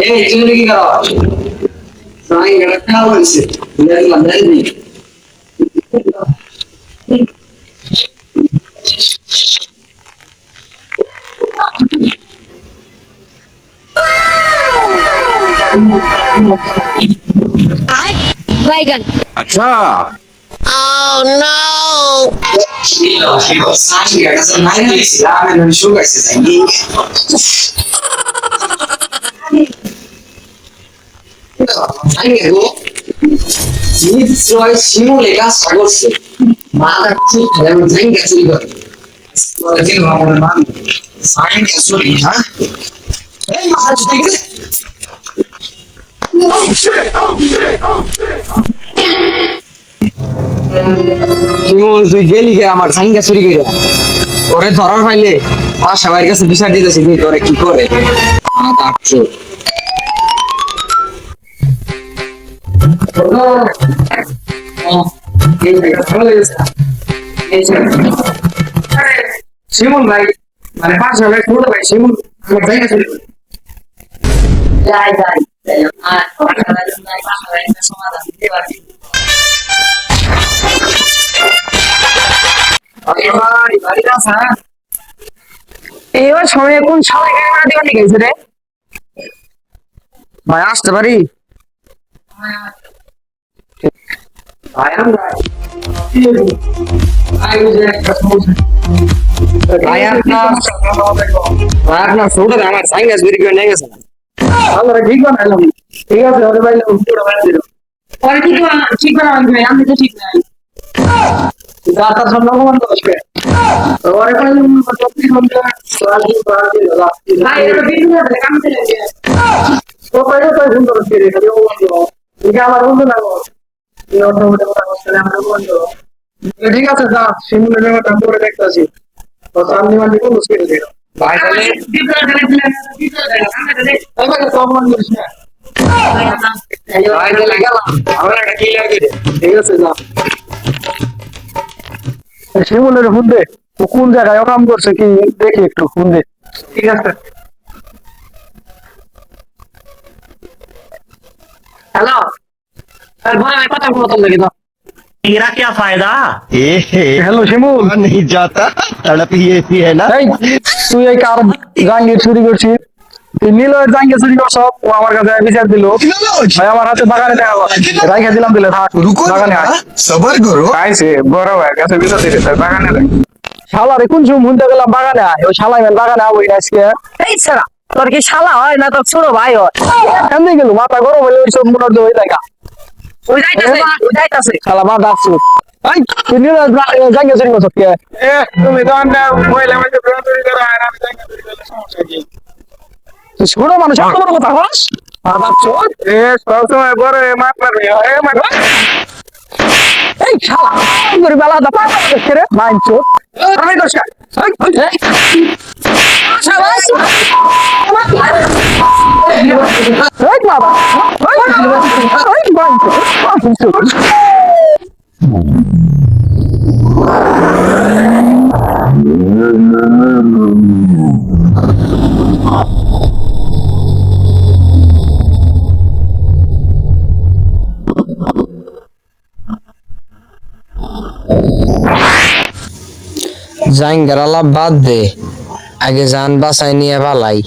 এই তুমি কি করো সাই গো নিশ্চয় শিমুলে কাজটা করছে মাথা হ্যাঁ এই মাথা চুরি করে তুই গেলি গে আমার জাঙ্গা চুরি করে ওরে ধরার পাইলে বাসা বাড়ির কাছে বিচার দিতেছি তুই তোরে কি করে ভাই মানে পাঁচশো ভাই ছোট ভাই শিমুল যাই যাই এবার সময় কোন সবাই ক্যামেরা দিবার নিয়ে গেছে রে। ভাই আসতে পারি? ভাই আপনার ছোট আমার সাইঙ্গাস বেরিয়ে নিয়ে গেছে। আমরা ঠিক বানাইলাম। ঠিক আছে ওরে ভাই পুরো পরে ঠিক ঠিক বানাবেন ভাই আমি তো ঠিক নাই। দাতা সব রকম দোষকে ওরে ভাই সত্যি বলতে রাজি বাড়ি রাজি ভাই এটা বিন্দু না কাম চলে গেছে তো সুন্দর করে রে ও বন্ধু আমার বন্ধু না আমরা বন্ধু ঠিক আছে যা সিমুলের ব্যাপারটা করে দেখতাছি। তো সামনে মানে কোন মুশকিল দিল ভাই তাহলে আমাকে আমরা করে যা শিমুলের ফোন দে ও কোন জায়গায় ও কাম করছে কি দেখি একটু ফোন দে ঠিক আছে হ্যালো আর বলে আমি কথা বলতে লাগি দাও मेरा क्या फायदा হ্যালো শিমুল नहीं जाता तड़प ही ऐसी है ना এই তুই এই কার জাঙ্গি চুরি করছিস তুই নীলয়ের জাঙ্গে চুরি সব ও আমার কাছে বিচার দিল। ভাই আমার হাতে বাগানে দেখা রাইখা দিলাম দিলে থাক। বাগানে সবার করো আইছে বড় ভাই কাছে বিচার দিলে তার বাগানে শালা রে কোন জুম মুন্দা গেলাম বাগানে আয়। ওই শালাই মেন বাগানে আবই না আজকে। এই ছাড়া তোর কি শালা হয় না তোর ছোট ভাই হয়? কেমনে গেল? মাথা গরম হলে ওই সব মনের দই দেখা ওই যাইতাছে হ্যাঁ? ওই যাইতাছে। শালা মা ডাকছো আই কে? তুমি তো মহিলা ছোট মানুষ এত বড় কথা বলছ আবার চোর এ সবসময় বড় এ মাত মারবে এ মার এই শালা করে বেলা দা পাতা দেখে রে। মাইন চোর। আমি দোষ বাবা। এই মাইন চোর জাঙ্গার আলাপ বাদ দে। আগে যান বাসায় নিয়ে পালাই।